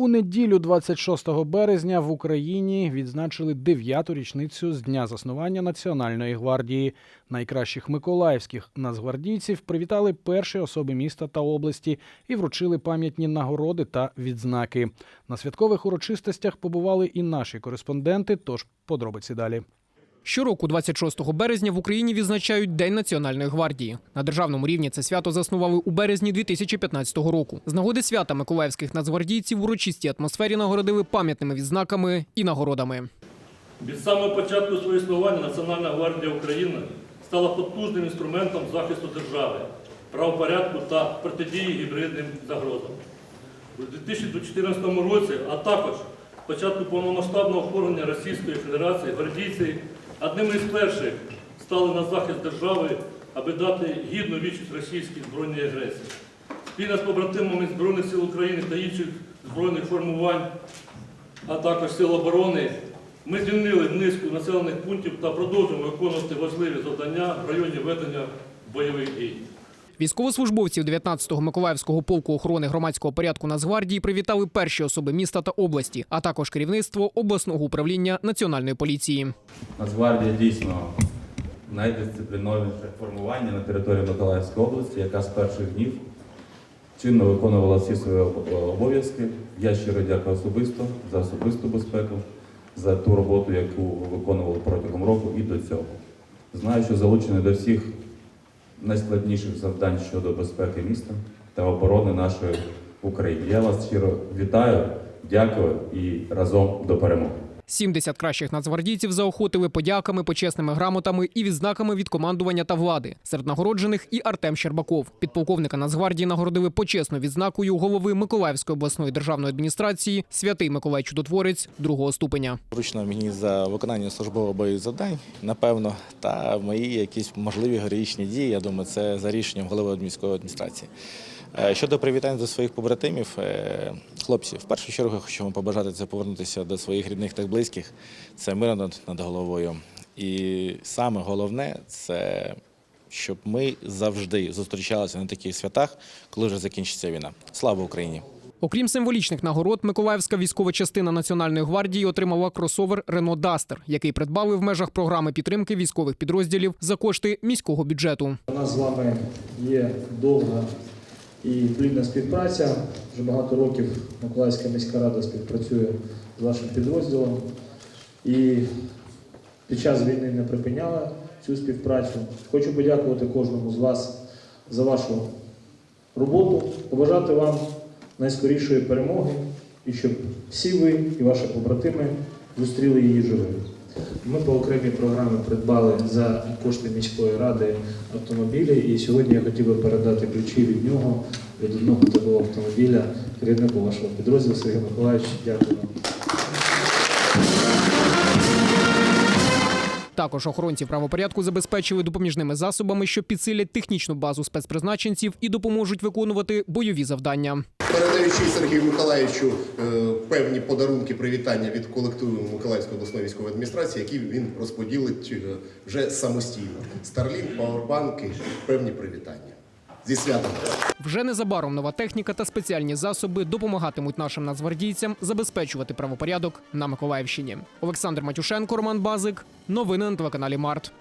У неділю, 26 березня, в Україні відзначили дев'яту річницю з дня заснування Національної гвардії. Найкращих миколаївських нацгвардійців привітали перші особи міста та області і вручили пам'ятні нагороди та відзнаки. На святкових урочистостях побували і наші кореспонденти. Тож подробиці далі. Щороку, 26 березня, в Україні відзначають День Національної гвардії. На державному рівні це свято заснували у березні 2015 року. З нагоди свята миколаївських нацгвардійців в урочистій атмосфері нагородили пам'ятними відзнаками і нагородами. Від самого початку свого існування Національна гвардія України стала потужним інструментом захисту держави, правопорядку та протидії гібридним загрозам. У 2014 році, а також початку повномасштабного вторгнення Російської Федерації, гвардійці одними із перших стали на захист держави, аби дати гідну відчість російській збройній агресії. Спільно з побратимами Збройних сил України та інших збройних формувань а також Сил оборони, ми звільнили низку населених пунктів та продовжуємо виконувати важливі завдання в районі ведення бойових дій. Військовослужбовців 19-го Миколаївського полку охорони громадського порядку Нацгвардії привітали перші особи міста та області, а також керівництво обласного управління національної поліції. Нацгвардія дійсно найдисциплінованіше формування на території Миколаївської області, яка з перших днів чинно виконувала всі свої обов'язки. Я щиро дякую особисто за особисту безпеку, за ту роботу, яку виконували протягом року і до цього. Знаю, що залучені до всіх найскладніших завдань щодо безпеки міста та оборони нашої України. Я вас щиро вітаю, дякую і разом до перемоги. 70 кращих нацгвардійців заохотили подяками, почесними грамотами і відзнаками від командування та влади. Серед нагороджених і Артем Щербаков. Підполковника Нацгвардії нагородили почесною відзнакою голови Миколаївської обласної державної адміністрації Святий Миколай Чудотворець другого ступеня. Вручно мені за виконання службових бойових завдань, напевно, та мої якісь можливі героїчні дії. Я думаю, це за рішенням голови міської адміністрації. Е, Щодо привітань до своїх побратимів, е, хлопці, в першу чергу вам побажати це повернутися до своїх рідних та близьких. Це мир над, над головою. І саме головне це щоб ми завжди зустрічалися на таких святах, коли вже закінчиться війна. Слава Україні! Окрім символічних нагород, Миколаївська військова частина Національної гвардії отримала кросовер Рено Дастер, який придбали в межах програми підтримки військових підрозділів за кошти міського бюджету. У нас з вами є довга і плідна співпраця. Вже багато років Миколаївська міська рада співпрацює з вашим підрозділом і під час війни не припиняла цю співпрацю. Хочу подякувати кожному з вас за вашу роботу, побажати вам найскорішої перемоги і щоб всі ви і ваші побратими зустріли її живими. Ми по окремій програмі придбали за кошти міської ради автомобілі, і сьогодні я хотів би передати ключі від нього, від одного такого автомобіля, керівнику вашого підрозділу Сергію Миколаївич. Дякую вам. Також охоронці правопорядку забезпечили допоміжними засобами, що підсилять технічну базу спецпризначенців і допоможуть виконувати бойові завдання. Передаючи Сергію Миколаївичу е, певні подарунки привітання від колективу Миколаївської обласної військової адміністрації, які він розподілить е, вже самостійно. Старлінг, павербанки, певні привітання. Зі святом! Вже незабаром нова техніка та спеціальні засоби допомагатимуть нашим нацгвардійцям забезпечувати правопорядок на Миколаївщині. Олександр Матюшенко, Роман Базик. Новини на телеканалі Март.